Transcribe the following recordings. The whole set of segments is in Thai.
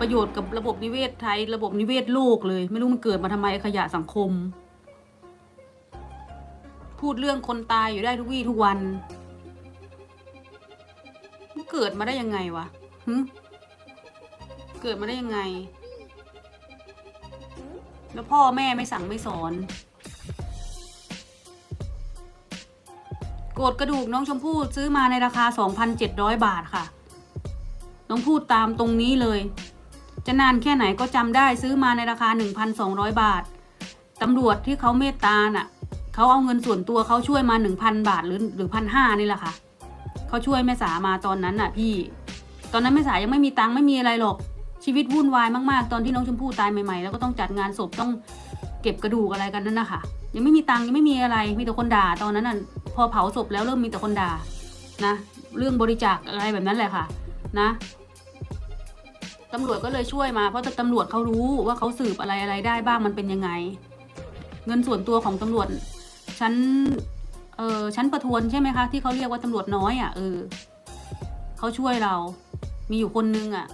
ประโยชน์กับระบบนิเวศไทย ระบบนิเวศโลกเลย ไม่รู้มันเกิดมาทำไมขยะสังคม พูดเรื่องคนตายอยู่ได้ทุกวี่ทุกวันมันเกิดมาได้ยังไงวะหึเกิดมาได้ยังไง แล้วพ่อแม่ไม่สั่งไม่สอนโกรธกระดูกน้องชมพู่ซื้อมาในราคา 2,700 บาทค่ะ น้องพูดตามตรงนี้เลย จะนานแค่ไหนก็จำได้ซื้อมาในราคา 1,200 บาทตำรวจที่เขาเมตตาน่ะเขาเอาเงินส่วนตัวเขาช่วยมา 1,000 บาทหรือหรือพันห้านี่แหละค่ะเขาช่วยแม่สามาตอนนั้นน่ะพี่ ตอนนั้นแม่สายังไม่มีตังค์ไม่มีอะไรหรอกชีวิตวุ่นวายมากๆ ตอนที่น้องชมพู่ตายใหม่ๆ แล้วก็ต้องจัดงานศพต้องเก็บกระดูกอะไรกันนั่นนะคะยังไม่มีตังค์ยังไม่มีอะไรมีแต่คนด่าตอนนั้นน่ะพอเผาศพแล้วเริ่มมีแต่คนด่านะ เรื่องบริจาคอะไรแบบนั้นแหละค่ะ นะ ตำรวจก็เลยช่วยมา เพราะตำรวจเขารู้ว่าเขาสืบอะไรอะไรได้บ้างมันเป็นยังไง เงินส่วนตัวของตำรวจชั้นเออชั้นประทวนใช่ไหมคะ ที่เขาเรียกว่าตำรวจน้อยอะเออเขาช่วยเรา มีอยู่คนนึงอะ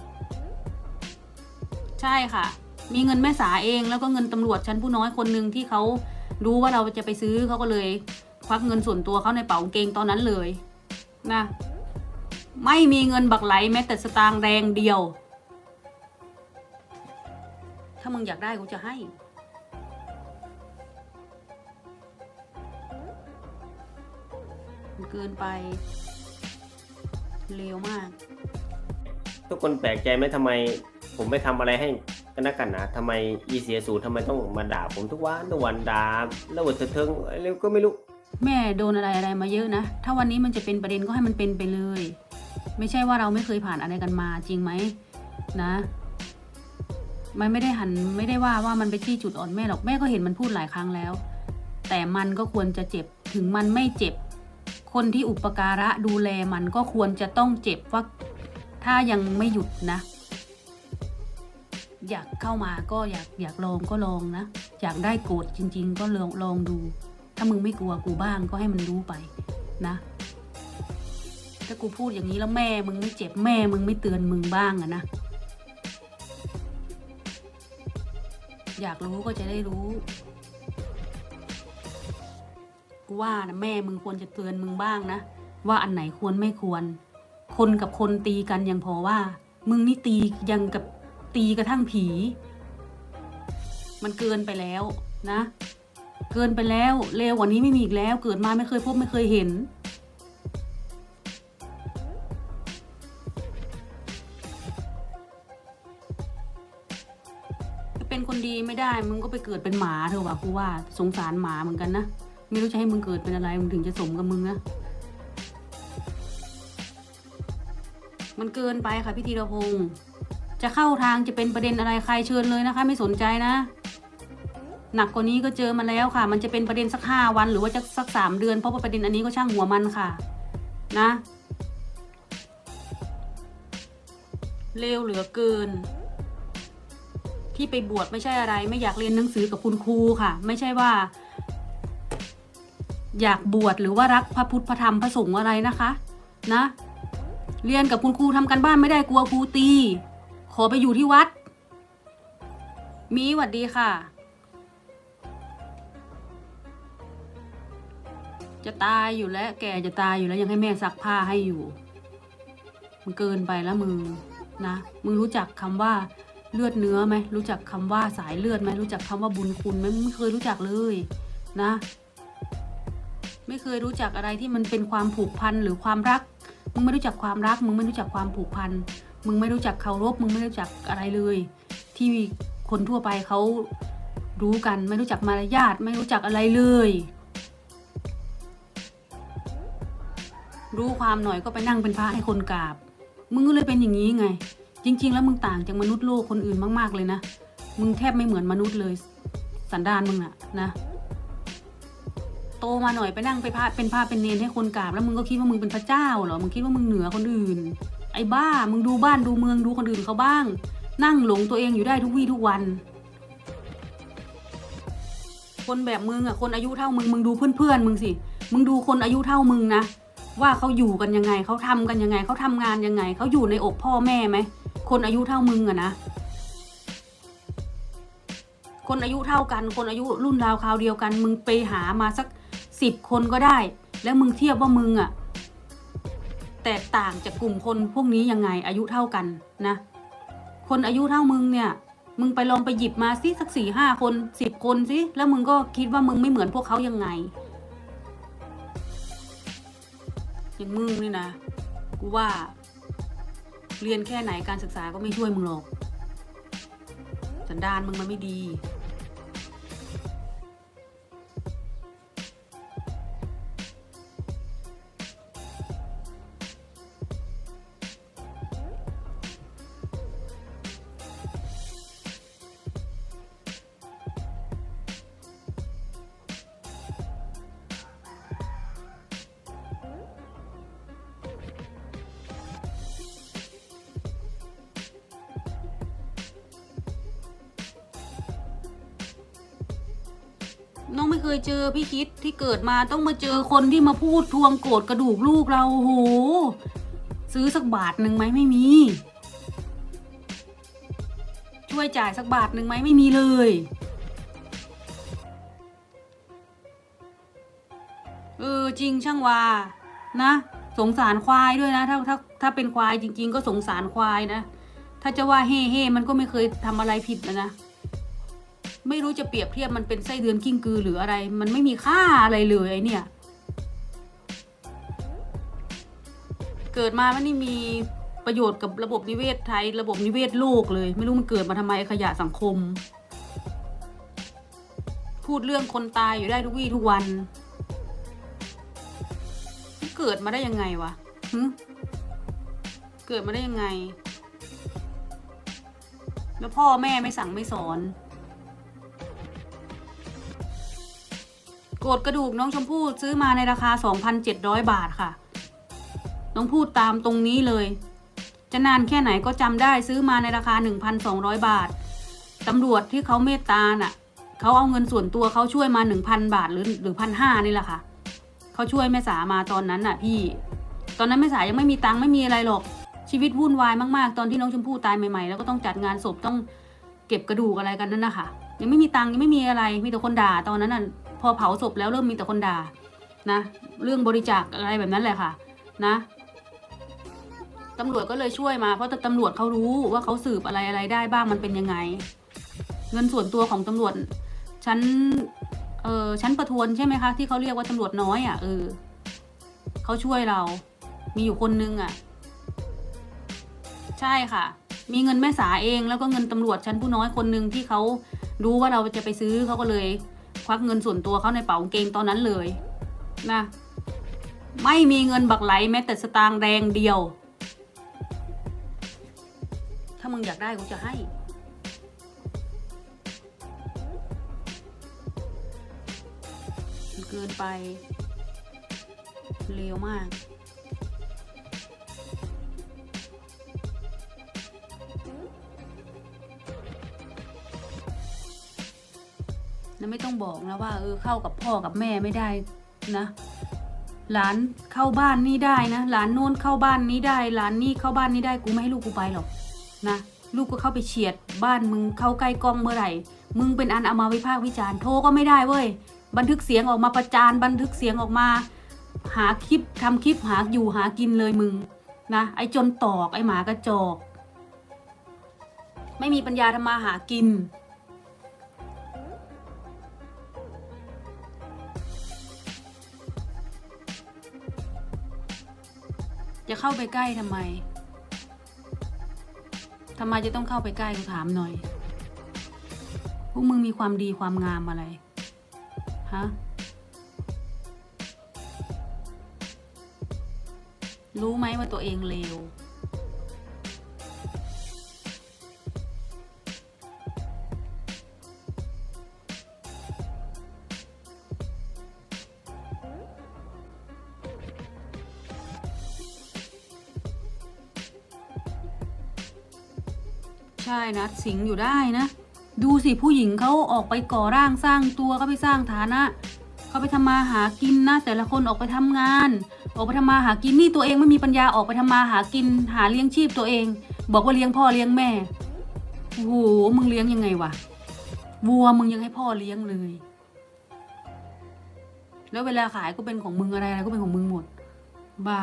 ใช่ค่ะ มีเงินแม่สาเอง แล้วก็เงินตำรวจชั้นผู้น้อยคนหนึ่งที่เขารู้ว่าเราจะไปซื้อเขาก็เลยควักเงินส่วนตัวเขาในเป๋าเกงตอนนั้นเลยนะไม่มีเงินบักไหลแม้แต่สตางค์แดงเดียว ถ้ามึงอยากได้กูจะให้มันเกินไปเร็วมาก ทุกคนแปลกใจไหมทำไม ผมไม่ทำอะไรให้กันนักกันหนะทำไมอีเสียสูทำไมต้องมาด่าผมทุกวันทุกวันด่าแล้ววันเถิงอะไรก็ไม่รู้ แม่โดนอะไรอะไรมาเยอะนะ ถ้าวันนี้มันจะเป็นประเด็นก็ให้มันเป็นไปเลย ไม่ใช่ว่าเราไม่เคยผ่านอะไรกันมาจริงไหมนะ มันไม่ได้หันไม่ได้ว่าว่ามันไปที่จุดอ่อนแม่หรอกแม่ก็เห็นมันพูดหลายครั้งแล้ว แต่มันก็ควรจะเจ็บถึงมันไม่เจ็บ คนที่อุปการะดูแลมันก็ควรจะต้องเจ็บว่าถ้ายังไม่หยุดนะ อยากเข้ามาก็อยากอยากลองก็ลองนะ อยากได้โกรธจริง ๆ ก็ลองลองดู ถ้ามึงไม่กลัวกูบ้างก็ให้มันรู้ไปนะถ้ากูพูดอย่างนี้แล้วแม่มึงไม่เจ็บแม่มึงไม่เตือนมึงบ้างอะนะ อยากรู้ก็จะได้รู้ กูว่านะแม่มึงควรจะเตือนมึงบ้างนะ ว่าอันไหนควรไม่ควร คนกับคนตีกันยังพอว่า มึงนี่ตียังกับตีกระทั่งผี มันเกินไปแล้วนะ เกินไปแล้วเร็วกว่านี้ไม่มีอีกแล้ว เกิดมาไม่เคยพบไม่เคยเห็น ไม่ได้มึงก็ไปเกิดเป็นหมาเถอะว่ะกูว่าสงสารหมาเหมือนกันนะไม่รู้จะให้มึงเกิดเป็นอะไรมึงถึงจะสมกับมึงนะมันเกินไปค่ะพี่ธีรพงศ์จะเข้าทางจะเป็นประเด็นอะไรใครเชิญเลยนะคะ ไม่สนใจนะ หนักกว่านี้ก็เจอมาแล้วค่ะ มันจะเป็นประเด็นสักห้าวัน หรือว่าจะสักสามเดือนเพราะว่าประเด็นอันนี้ก็ช่างหัวมันค่ะ นะเร็วเหลือเกิน ที่ไปบวชไม่ใช่อะไร ไม่อยากเรียนหนังสือกับคุณครูค่ะ ไม่ใช่ว่า อยากบวชหรือว่ารักพระพุทธพระธรรมพระสงฆ์อะไรนะคะ นะ เรียนกับคุณครูทำกันบ้านไม่ได้กลัวครูตี ขอไปอยู่ที่วัด มีหวัดดีค่ะ จะตายอยู่แล้ว แกจะตายอยู่แล้วยังให้แม่ซักผ้าให้อยู่ มันเกินไปแล้วมึงนะมึงรู้จักคำว่า เลือดเนื้อไหมรู้จักคำว่าสายเลือดไหมรู้จักคำว่าบุญคุณไหมไม่เคยรู้จักเลยนะ ไม่เคยรู้จักอะไรที่มันเป็นความผูกพันหรือความรัก มึงไม่รู้จักความรัก มึงไม่รู้จักความผูกพันมึงไม่รู้จักเคารพมึงไม่รู้จักอะไรเลย ที่คนทั่วไปเขารู้กัน ไม่รู้จักมารยาทไม่รู้จักอะไรเลย รู้ความหน่อยก็ไปนั่งเป็นพระให้คนกราบ มึงก็เลยเป็นอย่างนี้ไง จริง ๆ แล้วมึงต่างจากมนุษย์โลกคนอื่นมาก ๆ เลยนะ มึงแทบไม่เหมือนมนุษย์เลย สันดานมึงอะนะ โตมาหน่อยไปนั่งไปพระเป็นพระเป็นเนรให้คนกราบ แล้วมึงก็คิดว่ามึงเป็นพระเจ้าเหรอ มึงคิดว่ามึงเหนือคนอื่น ไอ้บ้า มึงดูบ้านดูเมืองดูคนอื่นเขาบ้าง นั่งหลงตัวเองอยู่ได้ทุกวี่ทุกวัน คนแบบมึงอะคนอายุเท่ามึง มึงดูเพื่อนๆมึงสิ มึงดูคนอายุเท่ามึงนะว่าเขาอยู่กันยังไงเขาทำกันยังไงเขาทำงานยังไงเขาอยู่ในอกพ่อแม่ไหม คนอายุเท่ามึงอะนะ คนอายุเท่ากัน คนอายุรุ่นราวคราวเดียวกัน มึงไปหามาสักสิบคนก็ได้ แล้วมึงเทียบว่ามึงอะแตกต่างจากกลุ่มคนพวกนี้ยังไงอายุเท่ากันนะ คนอายุเท่ามึงเนี่ย มึงไปลองไปหยิบมาสิสักสี่ห้าคนสิบคนสิแล้วมึงก็คิดว่ามึงไม่เหมือนพวกเขายังไงอย่างมึงนี่นะกูว่า เรียนแค่ไหนการศึกษาก็ไม่ช่วยมึงหรอก สันดานมึงมันไม่ดี น้องไม่เคยเจอพี่คิดที่เกิดมาต้องมาเจอคนที่มาพูดทวงโกรธกระดูกลูกเราโห ซื้อสักบาทหนึ่งไหมไม่มี ช่วยจ่ายสักบาทหนึ่งไหมไม่มีเลยเออจริงช่างว่านะ สงสารควายด้วยนะถ้าถ้าถ้าเป็นควายจริง ๆ ก็สงสารควายนะ ถ้าจะว่าเฮ่เฮ่มันก็ไม่เคยทำอะไรผิดนะนะ ไม่รู้จะเปรียบเทียบมันเป็นไส้เดือนกิ้งกือหรืออะไร มันไม่มีค่าอะไรเลยไอเนี่ย เกิดมามันนี่มีประโยชน์กับระบบนิเวศไทย ระบบนิเวศโลกเลย ไม่รู้มันเกิดมาทำไมขยะสังคม พูดเรื่องคนตายอยู่ได้ทุกวี่ทุกวัน เกิดมาได้ยังไงวะหึเกิดมาได้ยังไง แล้วพ่อแม่ไม่สั่งไม่สอน โกดกระดูกน้องชมพู่ซื้อมาในราคา 2,700 บาทค่ะ น้องพูดตามตรงนี้เลย จะนานแค่ไหนก็จำได้ซื้อมาในราคา 1,200 บาทตำรวจที่เขาเมตตาน่ะเขาเอาเงินส่วนตัวเขาช่วยมา 1,000 บาทหรือหรือพันห้านี่แหละค่ะเขาช่วยแม่สามาตอนนั้นน่ะ พี่ ตอนนั้นแม่สายังไม่มีตังค์ไม่มีอะไรหรอกชีวิตวุ่นวายมากๆ ตอนที่น้องชมพู่ตายใหม่ๆ แล้วก็ต้องจัดงานศพต้องเก็บกระดูกอะไรกันนั่นนะคะยังไม่มีตังค์ยังไม่มีอะไรมีแต่คนด่าตอนนั้นน่ะ พอเผาศพแล้วเริ่มมีแต่คนด่านะ เรื่องบริจาคอะไรแบบนั้นแหละค่ะ นะตำรวจก็เลยช่วยมาเพราะตำรวจเขารู้ว่าเขาสืบอะไรอะไรได้บ้างมันเป็นยังไง เงินส่วนตัวของตำรวจชั้นเออชั้นประทวนใช่ไหมคะ ที่เขาเรียกว่าตำรวจน้อยอะเออเขาช่วยเรา มีอยู่คนนึงอะ ใช่ค่ะ มีเงินแม่สาเองแล้วก็เงินตำรวจชั้นผู้น้อยคนหนึ่งที่เขารู้ว่าเราจะไปซื้อเขาก็เลย ควักเงินส่วนตัวเขาในเป๋ากางเกงตอนนั้นเลยนะไม่มีเงินบักไหลแม้แต่สตางค์แดงเดียว ถ้ามึงอยากได้กูจะให้ เกินไปเลวมาก ไม่ต้องบอกนะว่าเออเข้ากับพ่อกับแม่ไม่ได้นะหลานเข้าบ้านนี่ได้นะหลานโน้นเข้าบ้านนี้ได้หลานนี่เข้าบ้านนี้ได้กูไม่ให้ลูกกูไปหรอกนะลูกก็เข้าไปเฉียดบ้านมึงเข้าใกล้กล้องเมื่อไหร่ มึงเป็นอันเอามาวิพากษ์วิจารณ์โทรก็ไม่ได้เว้ยบันทึกเสียงออกมาประจานบันทึกเสียงออกมา หาคลิปทำคลิปหาอยู่หากินเลยมึงนะไอ้จนตอกไอ้หมากระจอก ไม่มีปัญญาทำมาหากิน จะเข้าไปใกล้ทำไมทำไมจะต้องเข้าไปใกล้กูถามหน่อย พวกมึงมีความดีความงามอะไร ฮะ รู้ไหมว่าตัวเองเลว ใช่นะสิงอยู่ได้นะ ดูสิผู้หญิงเขาออกไปก่อร่างสร้างตัวเขาไปสร้างฐานะเขาไปทำมาหากินนะ แต่ละคนออกไปทำงาน ออกไปทำมาหากินนี่ตัวเองไม่มีปัญญาออกไปทำมาหากิน หาเลี้ยงชีพตัวเอง บอกว่าเลี้ยงพ่อเลี้ยงแม่โอ้โหมึงเลี้ยงยังไงวะวัวมึงยังให้พ่อเลี้ยงเลย แล้วเวลาขายก็เป็นของมึงอะไรอะไรก็เป็นของมึงหมด บ้า